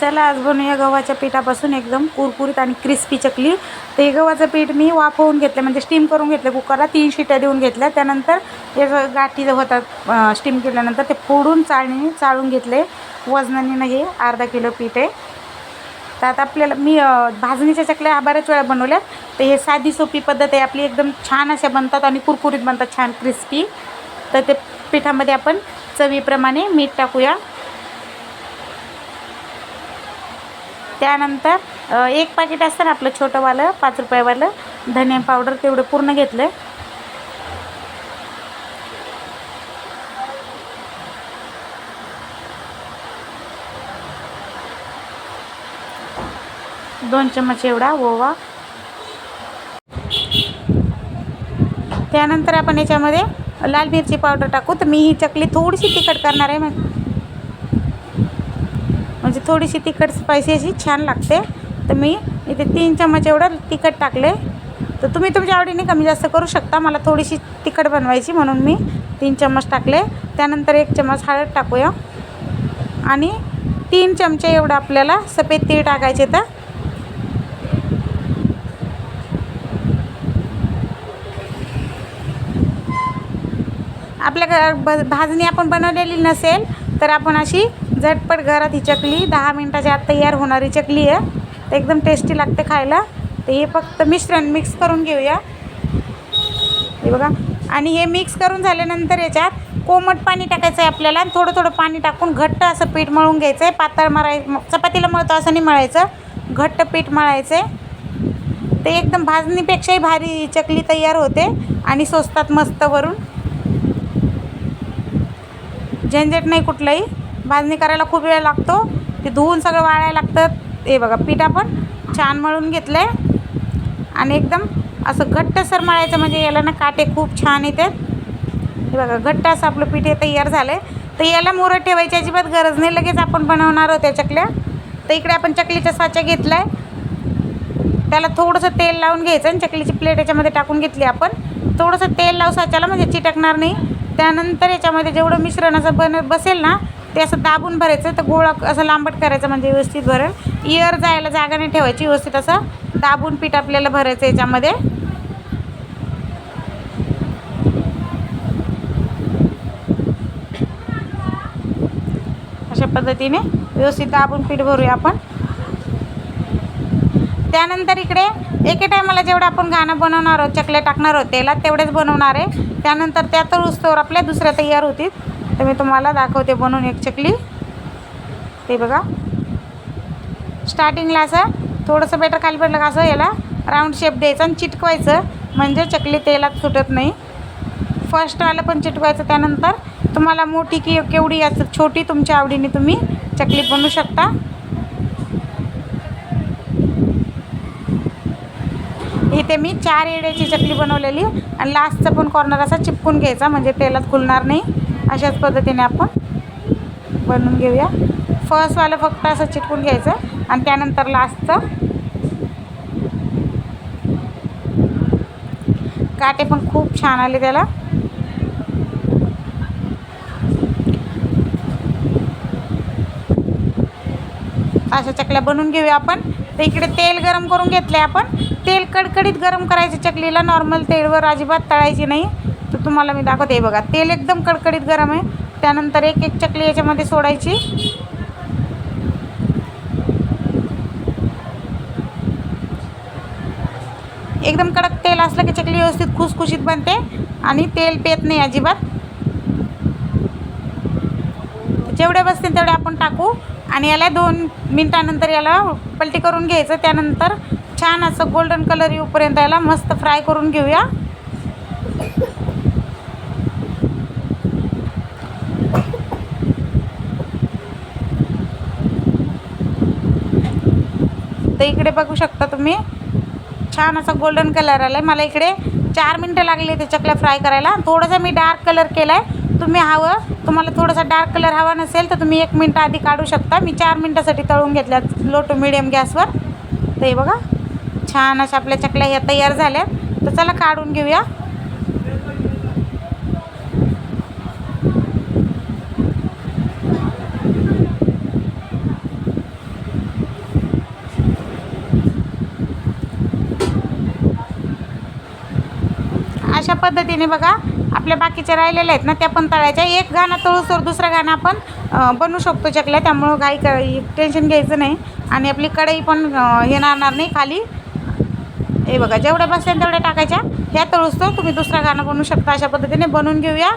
चला आज बनवूया गव्हाच्या पिठापासून एकदम कुरकुरीत आणि क्रिस्पी चकली. ते गव्हाचं पीठ मी वाफवून घेतलं म्हणजे स्टीम करून घेतलं कुकरला. तीन शिट्या देऊन घेतल्या. त्यानंतर हे गाठी होतात स्टीम केल्यानंतर ते फोडून चाळणीने चाळून घेतले. वजनाने हे अर्धा किलो पीठ आहे. तर आता आपल्याला मी भाजणीच्या चकल्या बऱ्याच वेळा बनवल्या तर हे साधी सोपी पद्धत आहे. आपली एकदम छान अशा बनतात आणि कुरकुरीत बनतात छान क्रिस्पी तर ते पिठामध्ये आपण चवीप्रमाणे मीठ टाकूया. त्यानंतर एक पाकिट असतं ना आपलं छोटंवालं पाच रुपयावालं धने पावडर तेवढं पूर्ण घेतलं. दोन चम्मच एवढा ओवा. त्यानंतर आपण याच्यामध्ये लाल मिरची पावडर टाकू. तर मी ही चकली थोडीशी तिखट करणार आहे. म्हणजे थोडीशी तिखट स्पायसी अशी छान लागते. तर मी इथे तीन चमच एवढं तिखट टाकले. तर तुम्ही तुमच्या आवडीने कमी जास्त करू शकता. मला थोडीशी तिखट बनवायची म्हणून मी तीन चम्मच टाकले. त्यानंतर एक चम्मच हळद टाकूया. आणि तीन चमचे एवढं आपल्याला सफेद तीळ टाकायचे तर. आपल्या भाजणी आपण बनवलेली नसेल तर आपण अशी झटपट घरात ही चकली दहा मिनटाच्या आत तयार होणारी चकली आहे. तर एकदम टेस्टी लागते खायला. तर हे फक्त मिश्रण मिक्स करून घेऊया. हे बघा. आणि हे मिक्स करून झाल्यानंतर याच्यात कोमट पाणी टाकायचं आहे आपल्याला. आणि थोडं थोडं पाणी टाकून घट्ट असं पीठ मळून घ्यायचं आहे पातळ मळाय चपातीला मळतो असं नाही मळायचं. घट्ट पीठ मळायचं आहे ते एकदम भाजणीपेक्षाही भारी चकली तयार होते. आणि स्वस्तात मस्त वरून. झंझट नाही कुठलंही. भाजणी करायला खूप वेळ लागतो. ते धुवून सगळं वाळायला लागतं. हे बघा पीठ आपण छान मळून घेतलं आहे आणि एकदम असं घट्टसर मळायचं म्हणजे याला ना काटे खूप छान येतात हे बघा घट्ट असं आपलं पीठ हे तयार झालं आहे तर याला मोरं ठेवायची अजिबात गरज नाही. लगेच आपण बनवणार आहोत त्या चकल्या तर इकडे आपण चकलीचा साचा घेतला आहे त्याला थोडंसं तेल लावून घ्यायचं आणि चकलीची प्लेट याच्यामध्ये टाकून घेतली आपण. थोडंसं तेल लावू साच्याला म्हणजे चिटकणार नाही. त्यानंतर याच्यामध्ये जेवढं मिश्रण असं बन बसेल ना ते असं दाबून भरायचं तर गोळा असं लांबट करायचं म्हणजे व्यवस्थित भरेल. इयर जायला जागा नाही ठेवायची व्यवस्थित असं दाबून पीठ आपल्याला भरायचं याच्यामध्ये. अशा पद्धतीने व्यवस्थित दाबून पीठ भरूया आपण. त्यानंतर इकडे एके टायमाला जेवढं आपण गाणं बनवणार आहोत चकल्या टाकणार आहोत त्याला तेवढेच बनवणार आहे. त्यानंतर त्या तळूस्तोवर आपल्या दुसऱ्या तयार होतील. तर मी तुम्हाला दाखवते बनवून एक चकली. ते बघा. स्टार्टिंगला असं थोडंसं बेटर खाली पडलं का असं याला राऊंड शेप द्यायचा आणि चिटकवायचं. म्हणजे चकली तेलात सुटत नाही. फर्स्टवालं पण चिटकवायचं त्यानंतर तुम्हाला मोठी की केवढी याचं छोटी तुमच्या आवडीने तुम्ही चकली बनवू शकता. इथे मी चार येड्याची चकली बनवलेली आणि लास्टचा पण कॉर्नर असा चिपकून घ्यायचा म्हणजे तेलात खुलणार नाही. अशाच पद्धतीने आपण बनवून घेऊया. फर्स्टवालं फक्त असं चिटकून घ्यायचं आणि त्यानंतर लास्टचं काटे पण खूप छान आले त्याला. अशा चकल्या बनवून घेऊया आपण. तर इकडे तेल गरम करून घेतले आपण. तेल कडकडीत गरम करायचे चकलीला. नॉर्मल तेलवर अजिबात तळायची नाही. तर तुम्हाला मी दाखवते. हे बघा तेल एकदम कडकडीत गरम आहे. त्यानंतर एक एक चकली याच्यामध्ये सोडायची. एकदम कडक तेल असलं की चकली व्यवस्थित खुसखुशीत बनते आणि तेल पेत नाही अजिबात. जेवढे बसतील तेवढे आपण टाकू आणि याला दोन मिनटानंतर याला पलटी करून घ्यायचं. त्यानंतर छान असं गोल्डन कलर येऊपर्यंत याला मस्त फ्राय करून घेऊया. तर इकडे बघू शकता तुम्ही. छान असा गोल्डन कलर आला आहे मला इकडे चार मिनटं लागली त्या चकल्या फ्राय करायला. थोडासा मी डार्क कलर केला आहे तुम्ही हवं. तुम्हाला थोडासा डार्क कलर हवा नसेल तर तुम्ही एक मिनटं आधी काढू शकता. मी चार मिनटासाठी तळून घेतल्या लो टू मिडियम गॅसवर तर हे बघा. छान अशा आपल्या चकल्या ह्या तयार झाल्या तर चला काढून घेऊया. अशा पद्धतीने बघा आपल्या बाकीच्या राहिलेल्या आहेत ना त्या पण तळायच्या. एक गाणं तळूसर दुसरं गाणं आपण बनवू शकतो चकल्या. त्यामुळं काही टेन्शन घ्यायचं नाही. आणि आपली कढई पण येणार नाही खाली. हे बघा जेवढ्या बसल्या तेवढ्या टाकायच्या. ह्या तळूसतो तुम्ही दुसरा गाणं बनवू शकता. अशा पद्धतीने बनवून घेऊया.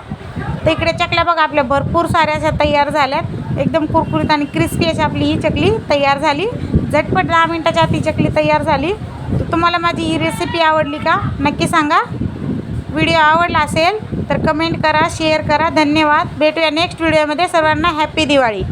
तर इकडे चकल्या बघा आपल्या भरपूर साऱ्या अशा तयार झाल्यात. एकदम कुरकुरीत आणि क्रिस्पी अशी आपली ही चकली तयार झाली. झटपट दहा मिनटाच्या आत ही चकली तयार झाली. तर तुम्हाला माझी ही रेसिपी आवडली का नक्की सांगा. व्हिडिओ आवडला असेल तर कमेंट करा शेअर करा. धन्यवाद. भेटूया नेक्स्ट व्हिडिओमध्ये सर्वांना हॅप्पी दिवाळी.